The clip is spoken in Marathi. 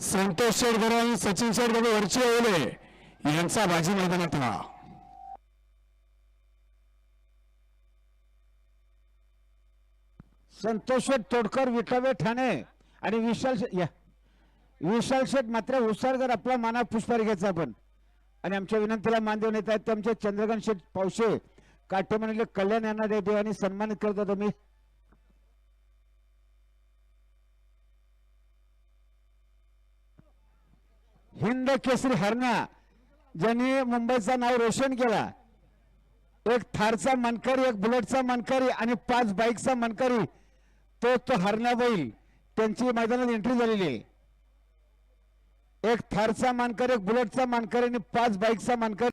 संतोष शेडकर आणि सचिन शेडकर वरची ओले. यांचा बाजी मैदानात हा संतोष शेठ तोडकर विठावे ठाणे आणि विशाल या. विशाल शेठ मात्र उसारगर आपला माना पुष्पार घ्यायचा आपण आणि आमच्या विनंतीला मान देऊन येत आहेत ते आमचे चंद्रकांत शेठ पावशे काटेमणीले म्हणले कल्याण यांना दे- देवानी सन्मानित करतो. तुम्ही हिंद केसरी हरणा ज्यांनी मुंबईचा नाव रोशन केला. एक थारचा मनकरी एक बुलेटचा मनकरी आणि पाच बाईकचा मनकरी तो तो हरण्या बैल त्यांची मैदानात एंट्री झालेली. आहे एक थारचा मानकर एक बुलेटचा मानकर आणि पाच बाईकचा मानकर.